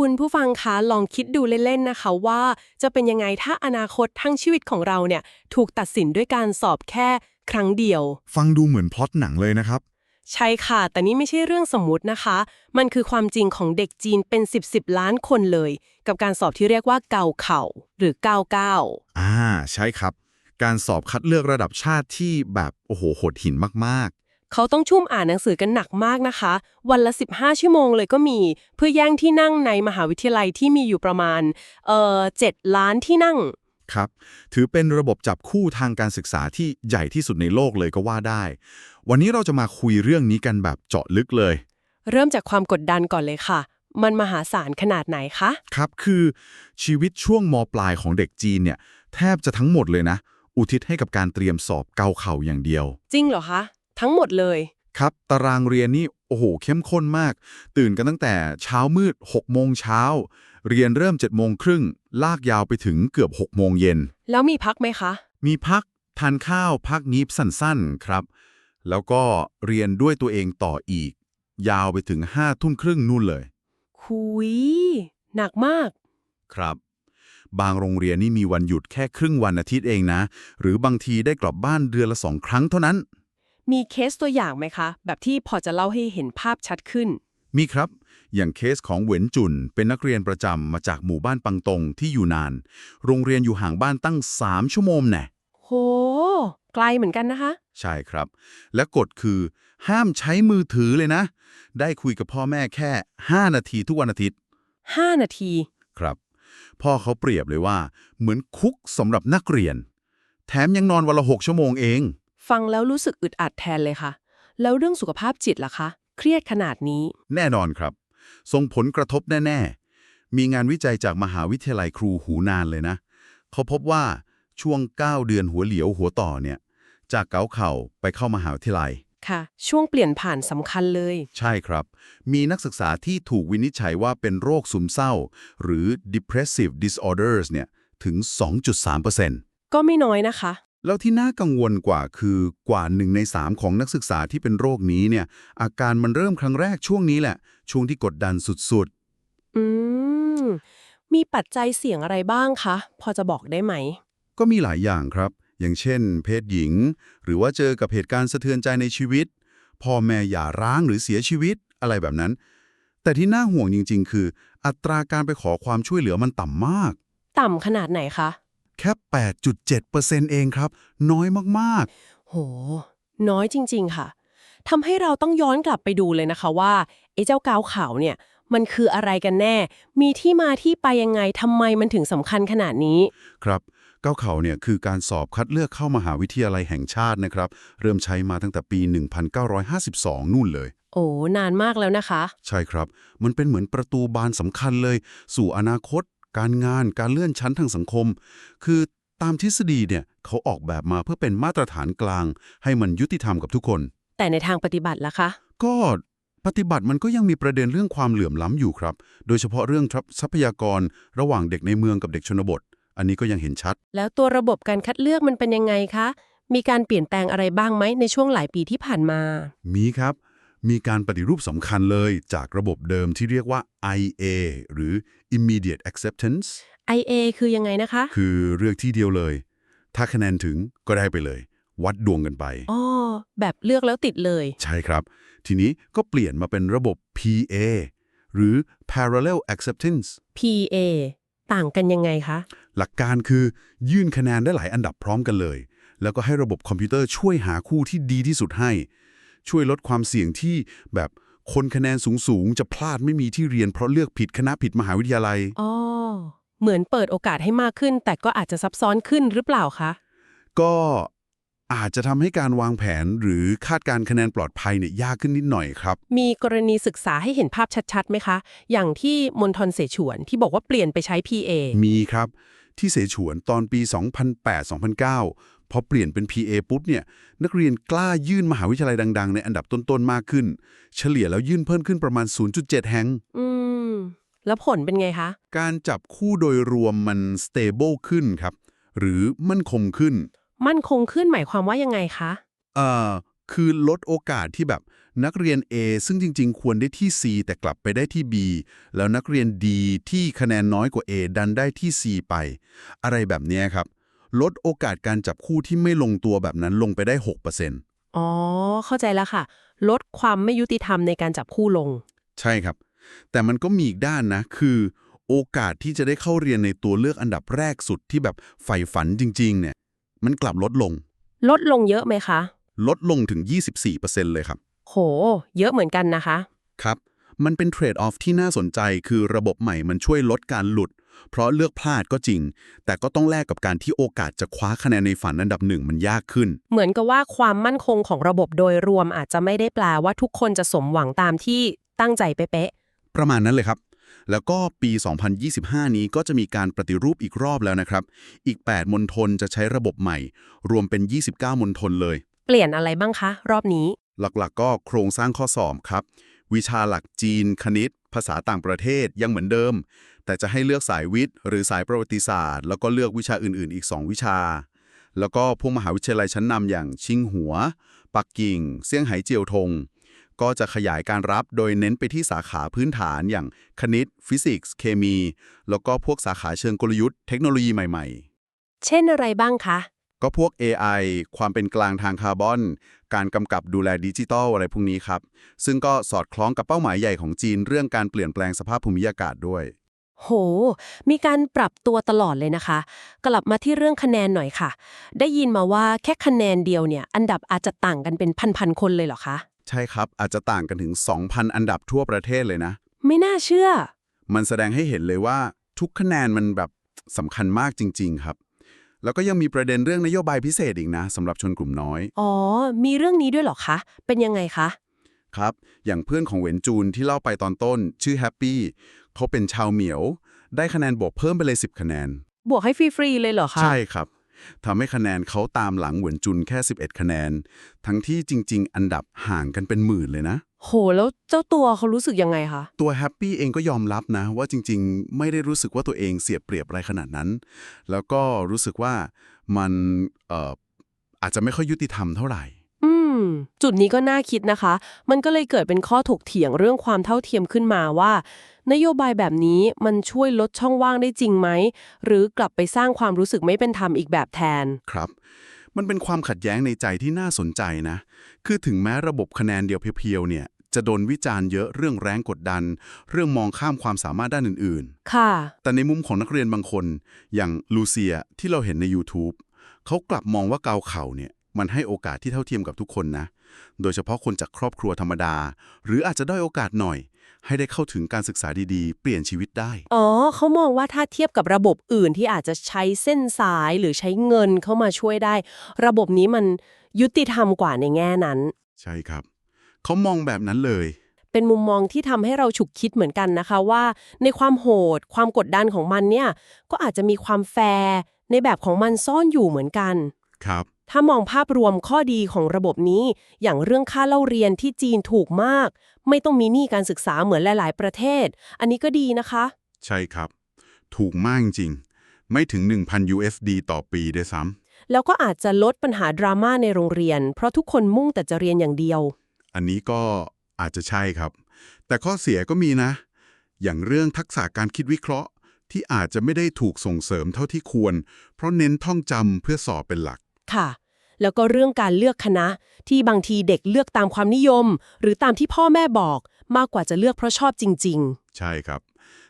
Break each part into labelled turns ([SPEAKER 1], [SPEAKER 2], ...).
[SPEAKER 1] คุณผู้ฟังคะลองคิดดูเล่นๆนะคะว่า จะเป็นยังไงถ้าอนาคตทั้งชีวิตของเราเนี่ยถูกตัดสินด้วยการสอบแค่ครั้งเดียว
[SPEAKER 2] ฟังดูเหมือนพล็อตหนังเลยนะครับ
[SPEAKER 1] ใช่ค่ะ แต่นี่ไม่ใช่เรื่องสมมุตินะคะ มันคือความจริงของเด็กจีนเป็น 10บสล้านคนเลย กับการสอบที่เรียกว่าเกาเข่า หรือ99
[SPEAKER 2] อ่า ใช่ครับ การสอบคัดเลือกระดับชาติที่แบบโอ้โหโหดหินมาก
[SPEAKER 1] เขาต้องชุ่มอ่านหนังสือกันหนักมากนะคะ วันละ 15 ชั่วโมงเลยก็มี เพื่อแย่งที่นั่งในมหาวิทยาลัยที่มีอยู่ประมาณเอ่อ7ล้านที่นั่ง
[SPEAKER 2] ๆครับ ถือเป็นระบบจับคู่ทางการศึกษาที่ใหญ่ที่สุดในโลกเลยก็ว่าได้ วันนี้เราจะมาคุยเรื่องนี้กันแบบเจาะลึกเลย
[SPEAKER 1] เริ่มจากความกดดันก่อนเลยค่ะ มันมหาศาลขนาดไหนคะ
[SPEAKER 2] ครับ คือชีวิตช่วงมปลายของเด็กจีนเนี่ย แทบจะทั้งหมดเลยนะ อุทิศให้กับการเตรียมสอบเกาเข่าอย่างเดียว
[SPEAKER 1] จริงเหรอคะ ทั้งหมดเลย
[SPEAKER 2] ครับ ตารางเรียนนี่ โอ้โห เข้มข้นมาก ตื่นกันตั้งแต่เช้ามืด6โมงเช้า เรียนเริ่ม7โมงครึ่ง ลากยาวไปถึงเกือบ6โมงเย็น
[SPEAKER 1] แล้วมีพักไหมคะ
[SPEAKER 2] มีพัก ทานข้าว พักงีบสั้นๆ ครับ แล้วก็เรียนด้วยตัวเองต่ออีก ยาวไปถึง5ทุ่มครึ่งนู่นเลย
[SPEAKER 1] คุย หนักมาก
[SPEAKER 2] ครับ บางโรงเรียนนี่มีวันหยุดแค่ครึ่งวันอาทิตย์เองนะ หรือบางทีได้กลับบ้านเดือนละสองครั้งเท่านั้น
[SPEAKER 1] มีเคสตัวอย่างไหมคะ แบบที่พอจะเล่าให้เห็นภาพชัดขึ้น
[SPEAKER 2] มีครับ อย่างเคสของเหวินจุน เป็นนักเรียนประจำมาจากหมู่บ้านปังตงที่อยู่นาน โรงเรียนอยู่ห่างบ้านตั้ง 3 ชั่วโมงแน่
[SPEAKER 1] โห ไกลเหมือนกันนะคะ
[SPEAKER 2] ใช่ครับ และกฎคือ ห้ามใช้มือถือเลยนะ ได้คุยกับพ่อแม่แค่ 5 นาทีทุกวันอาทิตย์
[SPEAKER 1] 5 นาที
[SPEAKER 2] ครับ พ่อเขาเปรียบเลยว่า เหมือนคุกสำหรับนักเรียน แถมยังนอนวันละหกชั่วโมงเอง
[SPEAKER 1] ฟังแล้วรู้สึกอึดอัดแทนเลยค่ะ แล้วเรื่องสุขภาพจิตล่ะคะ เครียดขนาดนี้
[SPEAKER 2] แน่นอนครับ ส่งผลกระทบแน่ ๆ มีงานวิจัยจากมหาวิทยาลัยครูหูนานเลยนะ เขาพบว่าช่วง 9 เดือนหัวเหลียวหัวต่อเนี่ย จากเกาเข่าไปเข้ามหาวิทยาลัย
[SPEAKER 1] ค่ะ ช่วงเปลี่ยนผ่านสำคัญเลย
[SPEAKER 2] ใช่ครับ มีนักศึกษาที่ถูกวินิจฉัยว่าเป็นโรคซึมเศร้า หรือ depressive disorders เนี่ย ถึง 2.3%
[SPEAKER 1] ก็ไม่น้อยนะคะ
[SPEAKER 2] แล้วที่น่ากังวลกว่าคือกว่าหนึ่งในสามของนักศึกษาที่เป็นโรคนี้เนี่ย อาการมันเริ่มครั้งแรกช่วงนี้แหละ ช่วงที่กดดันสุด
[SPEAKER 1] อืม มีปัจจัยเสี่ยงอะไรบ้างคะ พอจะบอกได้ไหม
[SPEAKER 2] ๆก็มีหลายอย่างครับ อย่างเช่น เพศหญิง หรือว่าเจอกับเหตุการณ์สะเทือนใจในชีวิต พ่อแม่หย่าร้างหรือเสียชีวิตอะไรแบบนั้น แต่ที่น่าห่วงจริง ๆ คือ อัตราการไปขอความช่วยเหลือมันต่ำมาก
[SPEAKER 1] ต่ำขนาดไหนคะ
[SPEAKER 2] แค่ 8.7%เองครับ น้อยมาก
[SPEAKER 1] โห น้อยจริง ๆ ค่ะทำให้เราต้องย้อนกลับไปดูเลยนะคะว่าไอ้เจ้ากาวขาวเนี่ย มันคืออะไรกันแน่ มีที่มาที่ไปยังไงทำไมมันถึงสำคัญขนาดนี้
[SPEAKER 2] ๆครับเก้าเขาเนี่ยคือการสอบคัดเลือกเข้ามหาวิทยาลัยแห่งชาตินะครับ เริ่มใช้มาตั้งแต่ปี 1952 นู่นเลย
[SPEAKER 1] โอ้นานมากแล้วนะคะ
[SPEAKER 2] ใช่ครับ มันเป็นเหมือนประตูบานสำคัญเลย สู่อนาคต การงานการเลื่อนชั้นทางสังคม คือตามทฤษฎีเนี่ยเขาออกแบบมาเพื่อเป็นมาตรฐานกลาง ให้มันยุติธรรมกับทุกคน
[SPEAKER 1] แต่ในทางปฏิบัติล่ะคะ
[SPEAKER 2] ก็ปฏิบัติมันก็ยังมีประเด็นเรื่องความเหลื่อมล้ำอยู่ครับ โดยเฉพาะเรื่องทรัพยากรระหว่างเด็กในเมืองกับเด็กชนบท อันนี้ก็ยังเห็นชัด
[SPEAKER 1] แล้วตัวระบบการคัดเลือกมันเป็นยังไงคะ มีการเปลี่ยนแปลงอะไรบ้างไหมในช่วงหลายปีที่ผ่านมา
[SPEAKER 2] มีครับ มีการปฏิรูปสำคัญเลยจากระบบเดิมที่เรียกว่า IA หรือ immediate acceptance
[SPEAKER 1] IA คือยังไงนะคะ
[SPEAKER 2] คือเลือกที่เดียวเลย ถ้าคะแนนถึงก็ได้ไปเลย วัดดวงกันไป
[SPEAKER 1] อ๋อ แบบเลือกแล้วติดเลย
[SPEAKER 2] ใช่ครับ ทีนี้ก็เปลี่ยนมาเป็นระบบ PA หรือ parallel acceptance
[SPEAKER 1] PA ต่างกันยังไงคะ
[SPEAKER 2] หลักการคือยื่นคะแนนได้หลายอันดับพร้อมกันเลย แล้วก็ให้ระบบคอมพิวเตอร์ช่วยหาคู่ที่ดีที่สุดให้ ช่วยลดความเสี่ยงที่แบบคนคะแนนสูงๆ จะพลาดไม่มีที่เรียนเพราะเลือกผิดคณะผิดมหาวิทยาลัย
[SPEAKER 1] อ๋อ เหมือนเปิดโอกาสให้มากขึ้น แต่ก็อาจจะซับซ้อนขึ้นหรือเปล่าคะ
[SPEAKER 2] ก็อาจจะทำให้การวางแผนหรือคาดการณ์คะแนนปลอดภัยเนี่ยยากขึ้นนิดหน่อยครับ
[SPEAKER 1] มีกรณีศึกษาให้เห็นภาพชัดๆไหมคะ อย่างที่มณฑลเสฉวนที่บอกว่าเปลี่ยนไปใช้ PA
[SPEAKER 2] มีครับ ที่เสฉวนตอนปี 2008-2009 พอเปลี่ยนเป็น PA ปุ๊บเนี่ยนักเรียนกล้ายื่นมหาวิทยาลัยดัง ๆ ในอันดับต้นๆมากขึ้น เฉลี่ยแล้วยื่นเพิ่มขึ้นประมาณ 0.7 แห่ง
[SPEAKER 1] อืมแล้วผลเป็นไงคะ
[SPEAKER 2] การจับคู่โดยรวมมัน stable ขึ้นครับ หรือมั่นคงขึ้น
[SPEAKER 1] มั่นคงขึ้นหมายความว่ายังไงคะ
[SPEAKER 2] เอ่อคือลดโอกาสที่แบบนักเรียน A ซึ่งจริง ๆ ควรได้ที่ C แต่กลับไปได้ที่ B แล้วนักเรียน D ที่คะแนนน้อยกว่า A ดันได้ที่ C ไป อะไรแบบเนี้ยครับ ลดโอกาสการจับคู่ที่ไม่ลงตัวแบบนั้นลงไปได้ 6%
[SPEAKER 1] อ๋อ เข้าใจแล้วค่ะ ลดความไม่ยุติธรรมในการจับคู่ลง
[SPEAKER 2] ใช่ครับ แต่มันก็มีอีกด้านนะ คือ โอกาสที่จะได้เข้าเรียนในตัวเลือกอันดับแรกสุดที่แบบใฝ่ฝันจริง ๆ เนี่ย มันกลับลดลง
[SPEAKER 1] ลดลงเยอะไหมคะ
[SPEAKER 2] ลดลงถึง 24%เลยครับ
[SPEAKER 1] โห เยอะเหมือนกันนะคะ
[SPEAKER 2] ครับ มันเป็นเทรดออฟที่น่าสนใจคือระบบใหม่มันช่วยลดการหลุด เพราะเลือกพลาดก็จริง แต่ก็ต้องแลกกับการที่โอกาสจะคว้าคะแนนในฝันอันดับหนึ่งมันยากขึ้น
[SPEAKER 1] เหมือนกับว่าความมั่นคงของระบบโดยรวมอาจจะไม่ได้แปลว่าทุกคนจะสมหวังตามที่ตั้งใจเป๊ะ
[SPEAKER 2] ประมาณนั้นเลยครับ แล้วก็ปี 2025 นี้ก็จะมีการปฏิรูปอีกรอบแล้วนะครับ อีก 8มณฑลจะใช้ระบบใหม่ รวมเป็น 29มณฑลเลย
[SPEAKER 1] ๆเปลี่ยนอะไรบ้างคะ รอบนี้
[SPEAKER 2] หลักๆ ก็โครงสร้างข้อสอบครับ วิชาหลักจีน คณิต ภาษาต่างประเทศยังเหมือนเดิม แต่จะให้เลือกสายวิทย์ หรือสายประวัติศาสตร์ แล้วก็เลือกวิชาอื่นๆ อีก 2 วิชา แล้วก็พวกมหาวิทยาลัยชั้นนำอย่างชิงหัว ปักกิ่ง เซี่ยงไฮ้เจียวทง ก็จะขยายการรับโดยเน้นไปที่สาขาพื้นฐานอย่างคณิต ฟิสิกส์ เคมี แล้วก็พวกสาขาเชิงกลยุทธ์เทคโนโลยีใหม่ๆ
[SPEAKER 1] เช่นอะไรบ้างคะ
[SPEAKER 2] ก็พวก AI ความเป็นกลางทางคาร์บอน การกำกับดูแลดิจิทัลอะไรพวกนี้ครับ ซึ่งก็สอดคล้องกับเป้าหมายใหญ่ของจีนเรื่องการเปลี่ยนแปลงสภาพภูมิอากาศด้วย
[SPEAKER 1] โห มีการปรับตัวตลอดเลยนะคะ กลับมาที่เรื่องคะแนนหน่อยค่ะ ได้ยินมาว่าแค่คะแนนเดียวเนี่ย อันดับอาจจะต่างกันเป็นพันๆคนเลยเหรอคะ
[SPEAKER 2] ใช่ครับ อาจจะต่างกันถึง 2,000 อันดับทั่วประเทศเลยนะ
[SPEAKER 1] ไม่น่าเชื่อ
[SPEAKER 2] มันแสดงให้เห็นเลยว่าทุกคะแนนมันแบบสำคัญมากจริง ๆ ครับ แล้วก็ยังมีประเด็นเรื่องนโยบายพิเศษอีกนะสำหรับชนกลุ่มน้อย
[SPEAKER 1] อ๋อ มีเรื่องนี้ด้วยเหรอคะ เป็นยังไงคะ
[SPEAKER 2] ครับ อย่างเพื่อนของเหวนจูนที่เล่าไปตอนต้น ชื่อแฮปปี้ เขาเป็นชาวเหมียว ได้คะแนนบวกเพิ่มไปเลย 10 คะแนน
[SPEAKER 1] บวกให้ฟรีๆเลยเหรอคะ
[SPEAKER 2] ใช่ครับทำให้คะแนนเขาตามหลังเหวนจุนแค่ 11 คะแนน ทั้งที่จริง ๆ อันดับห่างกันเป็นหมื่นเลยนะ
[SPEAKER 1] โห แล้วเจ้าตัวเขารู้สึกยังไงคะ
[SPEAKER 2] ตัวแฮปปี้เองก็ยอมรับนะ ว่าจริง ๆ ไม่ได้รู้สึกว่าตัวเองเสียเปรียบอะไรขนาดนั้น แล้วก็รู้สึกว่ามันเอ่ออาจจะไม่ค่อยยุติธรรมเท่าไหร่
[SPEAKER 1] อื ม จุดนี้ก็น่าคิดนะคะ มันก็เลยเกิดเป็นข้อถกเถียงเรื่องความเท่าเทียมขึ้นมาว่า นโยบายแบบนี้มันช่วยลดช่องว่างได้จริงไหม หรือกลับไปสร้างความรู้สึกไม่เป็นธรรมอีกแบบแทน
[SPEAKER 2] ครับ มันเป็นความขัดแย้งในใจที่น่าสนใจนะ คือถึงแม้ระบบคะแนนเดียวเพียวๆเนี่ยจะโดนวิจารณ์เยอะเรื่องแรงกดดัน เรื่องมองข้ามความสามารถด้านอื่น
[SPEAKER 1] ค่ะ
[SPEAKER 2] ๆแต่ในมุมของนักเรียนบางคน อย่างลูเซียที่เราเห็นใน YouTube เขากลับมองว่าเกาเข่าเนี่ย มันให้โอกาสที่เท่าเทียมกับทุกคนนะ โดยเฉพาะคนจากครอบครัวธรรมดา หรืออาจจะด้อยโอกาสหน่อย ให้ได้เข้าถึงการศึกษาดีๆ เปลี่ยนชีวิตได้
[SPEAKER 1] อ๋อ เขามองว่าถ้าเทียบกับระบบอื่นที่อาจจะใช้เส้นสายหรือใช้เงินเข้ามาช่วยได้ ระบบนี้มันยุติธรรมกว่าในแง่นั้น
[SPEAKER 2] ใช่ครับ เขามองแบบนั้นเลย
[SPEAKER 1] เป็นมุมมองที่ทำให้เราฉุกคิดเหมือนกันนะคะว่า ในความโหด ความกดดันของมันเนี่ยก็อาจจะมีความแฟร์ในแบบของมันซ่อนอยู่เหมือนกัน
[SPEAKER 2] ครับ
[SPEAKER 1] ถ้ามองภาพรวมข้อดีของระบบนี้ อย่างเรื่องค่าเล่าเรียนที่จีนถูกมาก ไม่ต้องมีหนี้การศึกษาเหมือนหลาย ๆ ประเทศ อันนี้ก็ดีนะคะ
[SPEAKER 2] ใช่ครับ ถูกมากจริง ไม่ถึง 1,000 USD ต่อปีด้วยซ้
[SPEAKER 1] แล้วก็อาจจะลดปัญหาดราม่าในโรงเรียน เพราะทุกคนมุ่งแต่จะเรียนอย่างเดียวำ
[SPEAKER 2] อันนี้ก็อาจจะใช่ครับ แต่ข้อเสียก็มีนะ อย่างเรื่องทักษะการคิดวิเคราะห์ ที่อาจจะไม่ได้ถูกส่งเสริมเท่าที่ควร เพราะเน้นท่องจำเพื่อสอบเป็นหลัก
[SPEAKER 1] ค่ะ แล้วก็เรื่องการเลือกคณะ ที่บางทีเด็กเลือกตามความนิยม หรือตามที่พ่อแม่บอก มากกว่าจะเลือกเพราะชอบจริง
[SPEAKER 2] ใช่ครับ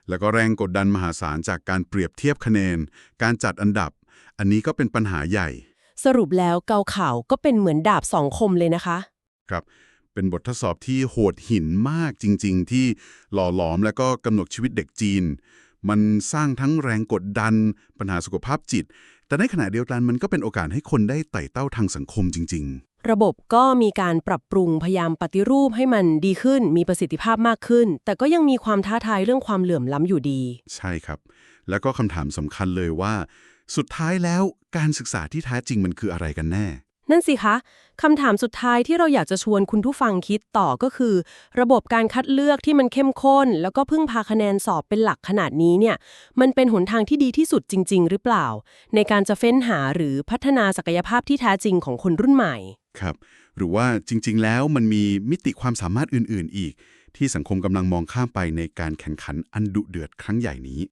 [SPEAKER 2] แล้วก็แรงกดดันมหาศาลจากการเปรียบเทียบคะแนน การจัดอันดับ อันนี้ก็เป็นปัญหาใหญ่
[SPEAKER 1] ๆสรุปแล้วเกาข่าวก็เป็นเหมือนดาบสองคมเลยนะคะ
[SPEAKER 2] ครับเป็นบททดสอบที่โหดหินมากจริง ๆ ที่หล่อหลอมและก็กำหนดชีวิตเด็กจีน มันสร้างทั้งแรงกดดัน ปัญหาสุขภาพจิต แต่ในขณะเดียวกันมันก็เป็นโอกาสให้คนได้ไต่เต้าทางสังคมจริง
[SPEAKER 1] ระบบก็มีการปรับปรุงพยายามปฏิรูปให้มันดีขึ้น มีประสิทธิภาพมากขึ้น แต่ก็ยังมีความท้าทายเรื่องความเหลื่อมล้ำอยู่ดี
[SPEAKER 2] ๆใช่ครับ แล้วก็คำถามสำคัญเลยว่า สุดท้ายแล้วการศึกษาที่แท้จริงมันคืออะไรกันแน่
[SPEAKER 1] นั่นสิคะคำถามสุดท้ายที่เราอยากจะชวนคุณผู้ฟังคิดต่อก็คือ ระบบการคัดเลือกที่มันเข้มข้น แล้วก็พึ่งพาคะแนนสอบเป็นหลักขนาดนี้เนี่ย มันเป็นหนทางที่ดีที่สุดจริง ๆ หรือเปล่า ในการจะเฟ้นหาหรือพัฒนาศักยภาพที่แท้จริงของคนรุ่นใหม่
[SPEAKER 2] ครับ หรือว่าจริง ๆ แล้วมันมีมิติความสามารถอื่น ๆ อีก ที่สังคมกำลังมองข้ามไปในการแข่งขันอันดุเดือดครั้งใหญ่นี้